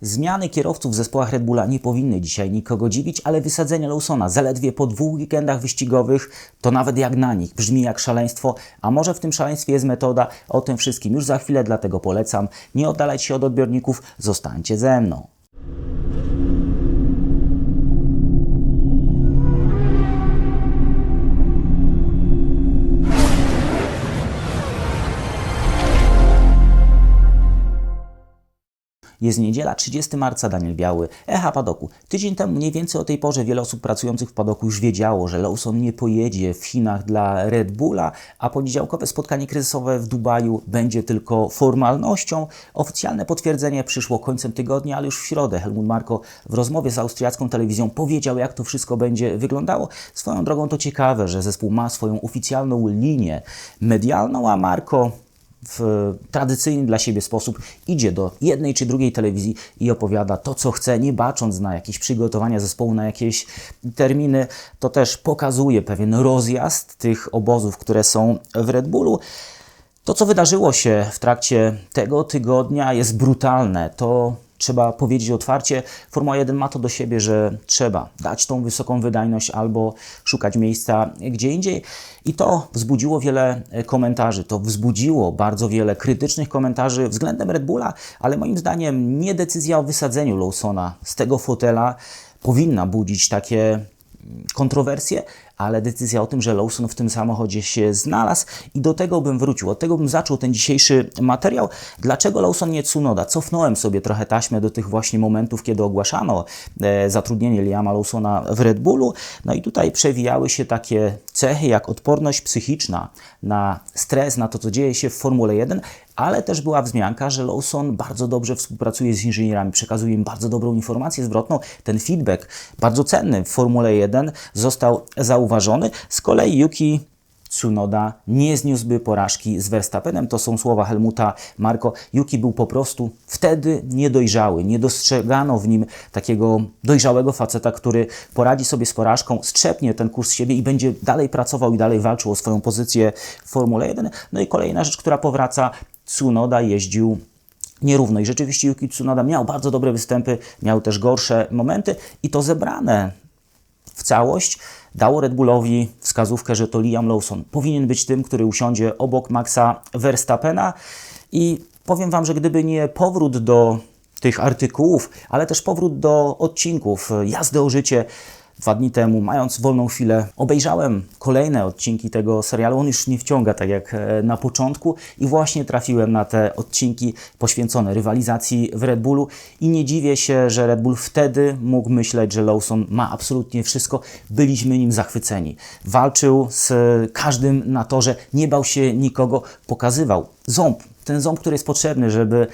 Zmiany kierowców w zespołach Red Bulla nie powinny dzisiaj nikogo dziwić, ale wysadzenie Lawsona zaledwie po dwóch weekendach wyścigowych to nawet jak na nich brzmi jak szaleństwo, a może w tym szaleństwie jest metoda, o tym wszystkim już za chwilę, dlatego polecam. Nie oddalać się od odbiorników, zostańcie ze mną. Jest niedziela, 30 marca, Daniel Biały, Echa Padoku. Tydzień temu mniej więcej o tej porze wiele osób pracujących w Padoku już wiedziało, że Lawson nie pojedzie w Chinach dla Red Bulla, a poniedziałkowe spotkanie kryzysowe w Dubaju będzie tylko formalnością. Oficjalne potwierdzenie przyszło końcem tygodnia, ale już w środę Helmut Marko w rozmowie z austriacką telewizją powiedział, jak to wszystko będzie wyglądało. Swoją drogą to ciekawe, że zespół ma swoją oficjalną linię medialną, a Marko w tradycyjny dla siebie sposób idzie do jednej czy drugiej telewizji i opowiada to, co chce, nie bacząc na jakieś przygotowania zespołu, na jakieś terminy. To też pokazuje pewien rozjazd tych obozów, które są w Red Bullu. To, co wydarzyło się w trakcie tego tygodnia, jest brutalne. To trzeba powiedzieć otwarcie. Formuła 1 ma to do siebie, że trzeba dać tą wysoką wydajność albo szukać miejsca gdzie indziej. I to wzbudziło wiele komentarzy. To wzbudziło bardzo wiele krytycznych komentarzy względem Red Bulla, ale moim zdaniem nie decyzja o wysadzeniu Lawsona z tego fotela powinna budzić takie kontrowersje, ale decyzja o tym, że Lawson w tym samochodzie się znalazł i do tego bym wrócił, od tego bym zaczął ten dzisiejszy materiał. Dlaczego Lawson nie Tsunoda? Cofnąłem sobie trochę taśmę do tych właśnie momentów, kiedy ogłaszano e, zatrudnienie Liama Lawsona w Red Bullu, no i tutaj przewijały się takie cechy jak odporność psychiczna na stres, na to, co dzieje się w Formule 1, ale też była wzmianka, że Lawson bardzo dobrze współpracuje z inżynierami, przekazuje im bardzo dobrą informację zwrotną. Ten feedback, bardzo cenny w Formule 1, został zauważony. Z kolei Yuki Tsunoda nie zniósłby porażki z Verstappenem. To są słowa Helmuta Marko. Yuki był po prostu wtedy niedojrzały. Nie dostrzegano w nim takiego dojrzałego faceta, który poradzi sobie z porażką, strzepnie ten kurs siebie i będzie dalej pracował i dalej walczył o swoją pozycję w Formule 1. No i kolejna rzecz, która powraca, Tsunoda jeździł nierówno. I rzeczywiście Yuki Tsunoda miał bardzo dobre występy, miał też gorsze momenty i to zebrane w całość dało Red Bullowi wskazówkę, że to Liam Lawson powinien być tym, który usiądzie obok Maxa Verstappena i powiem Wam, że gdyby nie powrót do tych artykułów, ale też powrót do odcinków, jazdy o życie, dwa dni temu, mając wolną chwilę, obejrzałem kolejne odcinki tego serialu. On już nie wciąga tak jak e, na początku i właśnie trafiłem na te odcinki poświęcone rywalizacji w Red Bullu i nie dziwię się, że Red Bull wtedy mógł myśleć, że Lawson ma absolutnie wszystko. Byliśmy nim zachwyceni. Walczył z każdym na torze, nie bał się nikogo, pokazywał ząb, ten ząb, który jest potrzebny, żeby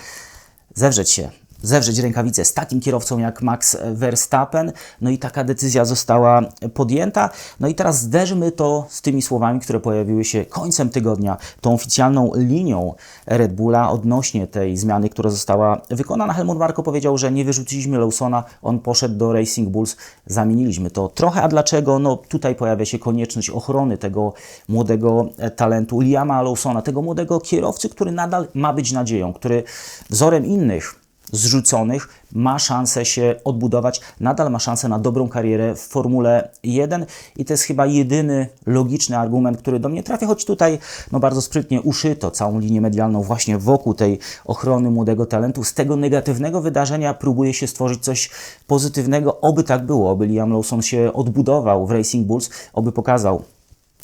zewrzeć się zewrzeć rękawice z takim kierowcą jak Max Verstappen. No i taka decyzja została podjęta. No i teraz zderzmy to z tymi słowami, które pojawiły się końcem tygodnia, tą oficjalną linią Red Bulla odnośnie tej zmiany, która została wykonana. Helmut Marko powiedział, że nie wyrzuciliśmy Lawsona, on poszedł do Racing Bulls, zamieniliśmy to trochę. A dlaczego? No tutaj pojawia się konieczność ochrony tego młodego talentu Liama Lawsona, tego młodego kierowcy, który nadal ma być nadzieją, który wzorem innych zrzuconych, ma szansę się odbudować, nadal ma szansę na dobrą karierę w Formule 1 i to jest chyba jedyny logiczny argument, który do mnie trafia, choć tutaj no, bardzo sprytnie uszyto całą linię medialną właśnie wokół tej ochrony młodego talentu. Z tego negatywnego wydarzenia próbuje się stworzyć coś pozytywnego, oby tak było, oby Liam Lawson się odbudował w Racing Bulls, oby pokazał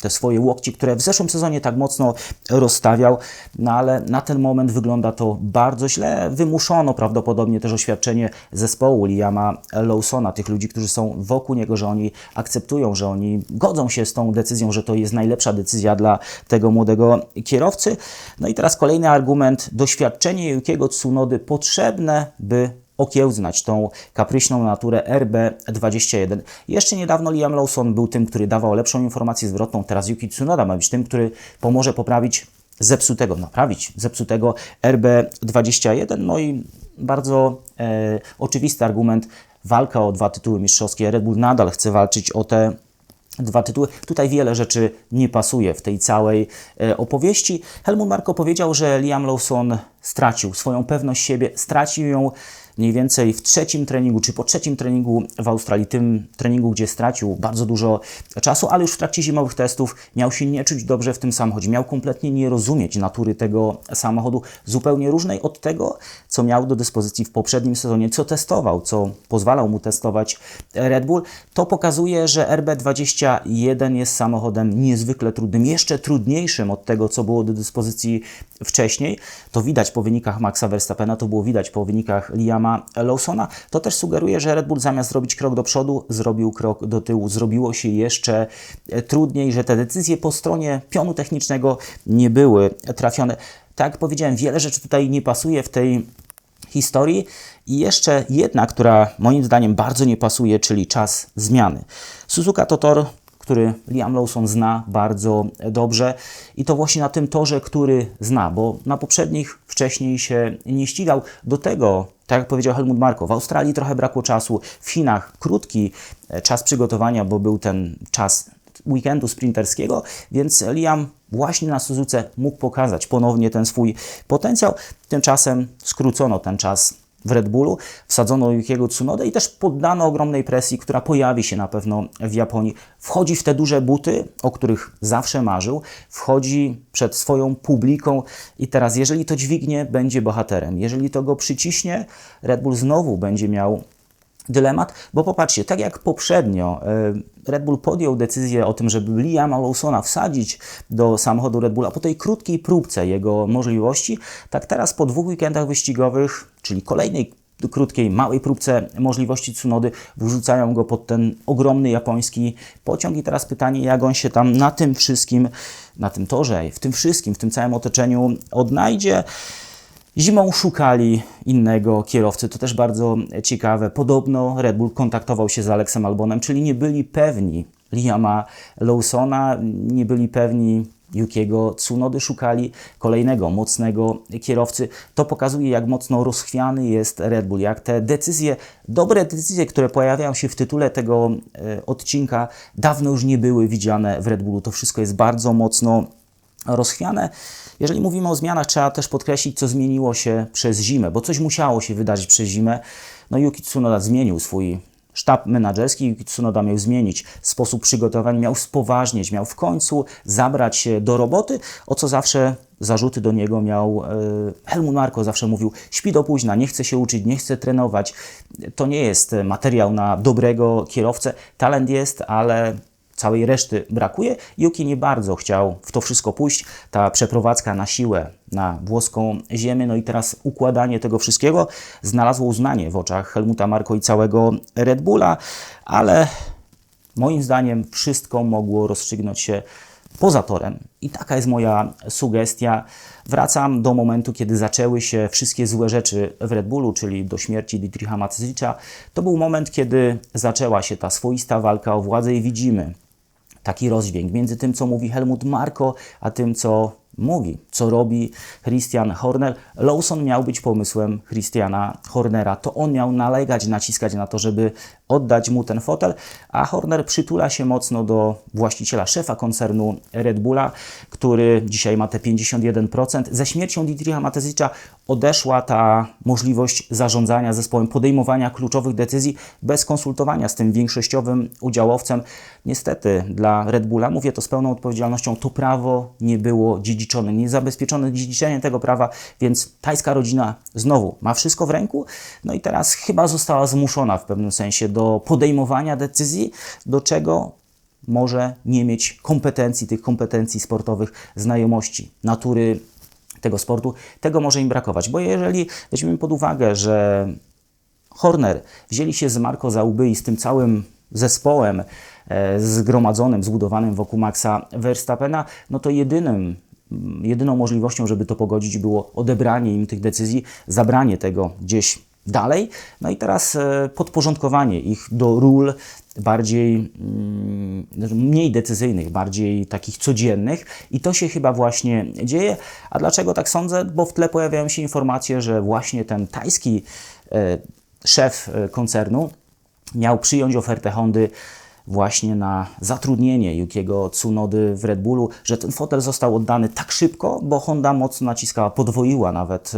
te swoje łokci, które w zeszłym sezonie tak mocno rozstawiał, no ale na ten moment wygląda to bardzo źle. Wymuszono prawdopodobnie też oświadczenie zespołu Liama Lawsona, tych ludzi, którzy są wokół niego, że oni akceptują, że oni godzą się z tą decyzją, że to jest najlepsza decyzja dla tego młodego kierowcy. No i teraz kolejny argument, doświadczenie Jukiego Tsunody potrzebne, by okiełznać tą kapryśną naturę RB21. Jeszcze niedawno Liam Lawson był tym, który dawał lepszą informację zwrotną, teraz Yuki Tsunoda ma być tym, który pomoże poprawić zepsutego, naprawić zepsutego RB21. No i bardzo e, oczywisty argument, walka o dwa tytuły mistrzowskie. Red Bull nadal chce walczyć o te dwa tytuły. Tutaj wiele rzeczy nie pasuje w tej całej e, opowieści. Helmut Marko powiedział, że Liam Lawson stracił swoją pewność siebie, stracił ją mniej więcej w trzecim treningu, czy po trzecim treningu w Australii, tym treningu, gdzie stracił bardzo dużo czasu, ale już w trakcie zimowych testów miał się nie czuć dobrze w tym samochodzie, miał kompletnie nie rozumieć natury tego samochodu, zupełnie różnej od tego, co miał do dyspozycji w poprzednim sezonie, co testował, co pozwalał mu testować Red Bull. To pokazuje, że RB21 jest samochodem niezwykle trudnym, jeszcze trudniejszym od tego, co było do dyspozycji wcześniej. To widać po wynikach Maxa Verstappena, to było widać po wynikach Liama Lawsona. To też sugeruje, że Red Bull zamiast zrobić krok do przodu, zrobił krok do tyłu. Zrobiło się jeszcze trudniej, że te decyzje po stronie pionu technicznego nie były trafione. Tak jak powiedziałem, wiele rzeczy tutaj nie pasuje w tej historii. I jeszcze jedna, która moim zdaniem bardzo nie pasuje, czyli czas zmiany. Suzuka to tor, który Liam Lawson zna bardzo dobrze i to właśnie na tym torze, który zna, bo na poprzednich wcześniej się nie ścigał. Do tego, tak jak powiedział Helmut Marko, w Australii trochę brakło czasu, w Chinach krótki czas przygotowania, bo był ten czas weekendu sprinterskiego, więc Liam właśnie na Suzuce mógł pokazać ponownie ten swój potencjał. Tymczasem skrócono ten czas w Red Bullu, wsadzono Yukiego Tsunodę i też poddano ogromnej presji, która pojawi się na pewno w Japonii. Wchodzi w te duże buty, o których zawsze marzył, wchodzi przed swoją publiką i teraz, jeżeli to dźwignie, będzie bohaterem. Jeżeli to go przyciśnie, Red Bull znowu będzie miał dylemat, bo popatrzcie, tak jak poprzednio e, Red Bull podjął decyzję o tym, żeby Liama Lawsona wsadzić do samochodu Red Bulla po tej krótkiej próbce jego możliwości, tak teraz po dwóch weekendach wyścigowych, czyli kolejnej krótkiej, małej próbce możliwości Tsunody, wrzucają go pod ten ogromny japoński pociąg i teraz pytanie, jak on się tam na tym wszystkim, na tym torze, w tym wszystkim, w tym całym otoczeniu odnajdzie. Zimą szukali innego kierowcy, to też bardzo ciekawe. Podobno Red Bull kontaktował się z Alexem Albonem, czyli nie byli pewni Liama Lawsona, nie byli pewni Yukiego Tsunody, szukali kolejnego mocnego kierowcy. To pokazuje, jak mocno rozchwiany jest Red Bull, jak te decyzje, dobre decyzje, które pojawiają się w tytule tego e, odcinka, dawno już nie były widziane w Red Bullu. To wszystko jest bardzo mocno rozchwiane. Jeżeli mówimy o zmianach, trzeba też podkreślić, co zmieniło się przez zimę, bo coś musiało się wydarzyć przez zimę. No Yuki Tsunoda zmienił swój sztab menedżerski, Yuki Tsunoda miał zmienić sposób przygotowań, miał spoważnieć, miał w końcu zabrać się do roboty, o co zawsze zarzuty do niego miał e, Helmut Marko, zawsze mówił, śpi do późna, nie chce się uczyć, nie chce trenować. To nie jest materiał na dobrego kierowcę. Talent jest, ale całej reszty brakuje. Yuki nie bardzo chciał w to wszystko pójść. Ta przeprowadzka na siłę na włoską ziemię, no i teraz układanie tego wszystkiego znalazło uznanie w oczach Helmuta Marko i całego Red Bulla, ale moim zdaniem wszystko mogło rozstrzygnąć się poza torem. I taka jest moja sugestia. Wracam do momentu, kiedy zaczęły się wszystkie złe rzeczy w Red Bullu, czyli do śmierci Dietricha Mateschitza. To był moment, kiedy zaczęła się ta swoista walka o władzę i widzimy, taki rozdźwięk między tym, co mówi Helmut Marko, a tym, co mówi, co robi Christian Horner. Lawson miał być pomysłem Christiana Hornera. To on miał nalegać, naciskać na to, żeby oddać mu ten fotel, a Horner przytula się mocno do właściciela, szefa koncernu Red Bulla, który dzisiaj ma te 51%. Ze śmiercią Dietricha Matezicza odeszła ta możliwość zarządzania zespołem, podejmowania kluczowych decyzji bez konsultowania z tym większościowym udziałowcem. Niestety dla Red Bulla, mówię to z pełną odpowiedzialnością, to prawo nie było dziedziczone, nie zabezpieczone dziedziczenie tego prawa, więc tajska rodzina znowu ma wszystko w ręku, no i teraz chyba została zmuszona w pewnym sensie do podejmowania decyzji, do czego może nie mieć kompetencji, tych kompetencji sportowych, znajomości, natury tego sportu, tego może im brakować. Bo jeżeli weźmiemy pod uwagę, że Horner wzięli się z Marco za łby i z tym całym zespołem e, zgromadzonym, zbudowanym wokół Maxa Verstappena, no to jedynym jedyną możliwością, żeby to pogodzić, było odebranie im tych decyzji, zabranie tego gdzieś dalej. No i teraz e, podporządkowanie ich do ról bardziej, mm, mniej decyzyjnych, bardziej takich codziennych i to się chyba właśnie dzieje. A dlaczego tak sądzę? Bo w tle pojawiają się informacje, że właśnie ten tajski e, szef e, koncernu miał przyjąć ofertę Hondy właśnie na zatrudnienie Yukiego Tsunody w Red Bullu, że ten fotel został oddany tak szybko, bo Honda mocno naciskała, podwoiła nawet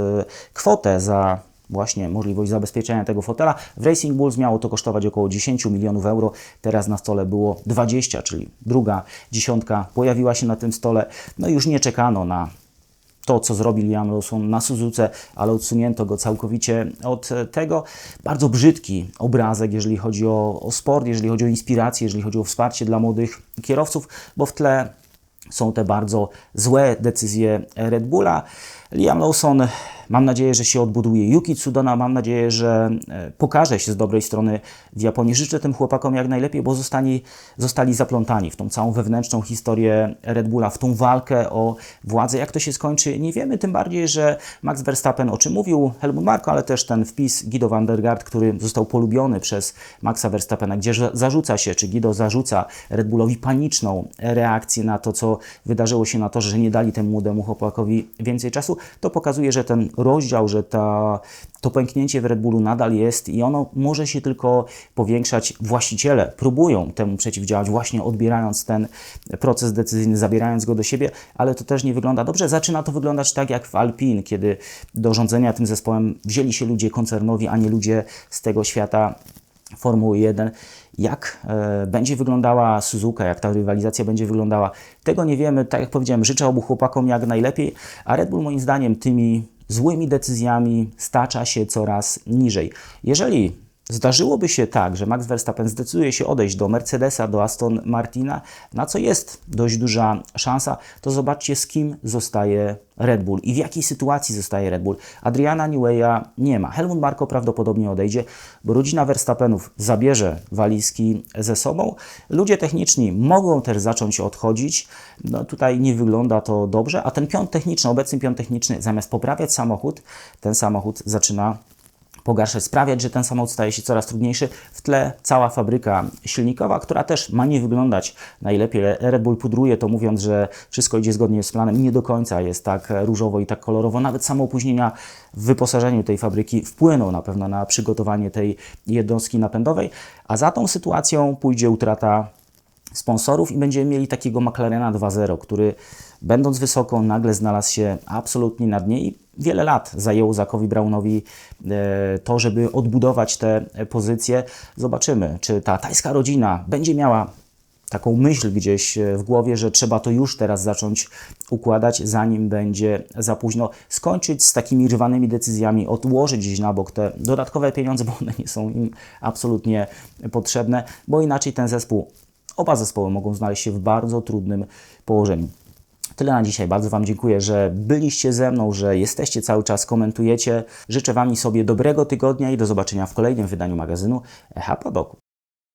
kwotę za właśnie możliwość zabezpieczenia tego fotela. W Racing Bulls miało to kosztować około 10 milionów euro, teraz na stole było 20, czyli druga dziesiątka pojawiła się na tym stole. No i już nie czekano na to, co zrobił Liam Lawson na Suzuce, ale odsunięto go całkowicie od tego. Bardzo brzydki obrazek, jeżeli chodzi o, o sport, jeżeli chodzi o inspirację, jeżeli chodzi o wsparcie dla młodych kierowców, bo w tle są te bardzo złe decyzje Red Bulla. Liam Lawson, mam nadzieję, że się odbuduje. Yuki Tsunoda, mam nadzieję, że e, pokaże się z dobrej strony w Japonii. Życzę tym chłopakom jak najlepiej, bo zostali, zostali zaplątani w tą całą wewnętrzną historię Red Bulla, w tą walkę o władzę. Jak to się skończy, nie wiemy, tym bardziej, że Max Verstappen, o czym mówił Helmut Marko, ale też ten wpis Guido van der który został polubiony przez Maxa Verstappena, gdzie zarzuca się, czy Guido zarzuca Red Bullowi paniczną reakcję na to, co wydarzyło się na to, że nie dali temu młodemu chłopakowi więcej czasu, to pokazuje, że ten rozdział, że ta, to pęknięcie w Red Bullu nadal jest i ono może się tylko powiększać. Właściciele próbują temu przeciwdziałać, właśnie odbierając ten proces decyzyjny, zabierając go do siebie, ale to też nie wygląda dobrze. Zaczyna to wyglądać tak jak w Alpine, kiedy do rządzenia tym zespołem wzięli się ludzie koncernowi, a nie ludzie z tego świata Formuły 1. Jak e, będzie wyglądała Suzuka, jak ta rywalizacja będzie wyglądała, tego nie wiemy. Tak jak powiedziałem, życzę obu chłopakom jak najlepiej, a Red Bull moim zdaniem tymi złymi decyzjami stacza się coraz niżej. Jeżeli zdarzyłoby się tak, że Max Verstappen zdecyduje się odejść do Mercedesa, do Aston Martina, na co jest dość duża szansa, to zobaczcie z kim zostaje Red Bull i w jakiej sytuacji zostaje Red Bull. Adriana Newey'a nie ma. Helmut Marko prawdopodobnie odejdzie, bo rodzina Verstappenów zabierze walizki ze sobą. Ludzie techniczni mogą też zacząć odchodzić. No tutaj nie wygląda to dobrze, a ten piąt techniczny, obecny piąt techniczny, zamiast poprawiać samochód, ten samochód zaczyna pogarszać, sprawiać, że ten samochód staje się coraz trudniejszy. W tle cała fabryka silnikowa, która też ma nie wyglądać najlepiej. Red Bull pudruje to mówiąc, że wszystko idzie zgodnie z planem. Nie do końca jest tak różowo i tak kolorowo. Nawet samo opóźnienia w wyposażeniu tej fabryki wpłyną na pewno na przygotowanie tej jednostki napędowej, a za tą sytuacją pójdzie utrata sponsorów i będziemy mieli takiego McLarena 2.0, który będąc wysoko nagle znalazł się absolutnie na dnie i wiele lat zajęło Zakowi Brownowi e, to, żeby odbudować te pozycje. Zobaczymy, czy ta tajska rodzina będzie miała taką myśl gdzieś e, w głowie, że trzeba to już teraz zacząć układać, zanim będzie za późno. Skończyć z takimi rwanymi decyzjami, odłożyć gdzieś na bok te dodatkowe pieniądze, bo one nie są im absolutnie potrzebne, bo inaczej ten zespół, oba zespoły mogą znaleźć się w bardzo trudnym położeniu. Tyle na dzisiaj. Bardzo Wam dziękuję, że byliście ze mną, że jesteście cały czas, komentujecie. Życzę Wam sobie dobrego tygodnia i do zobaczenia w kolejnym wydaniu magazynu Echa Padoku.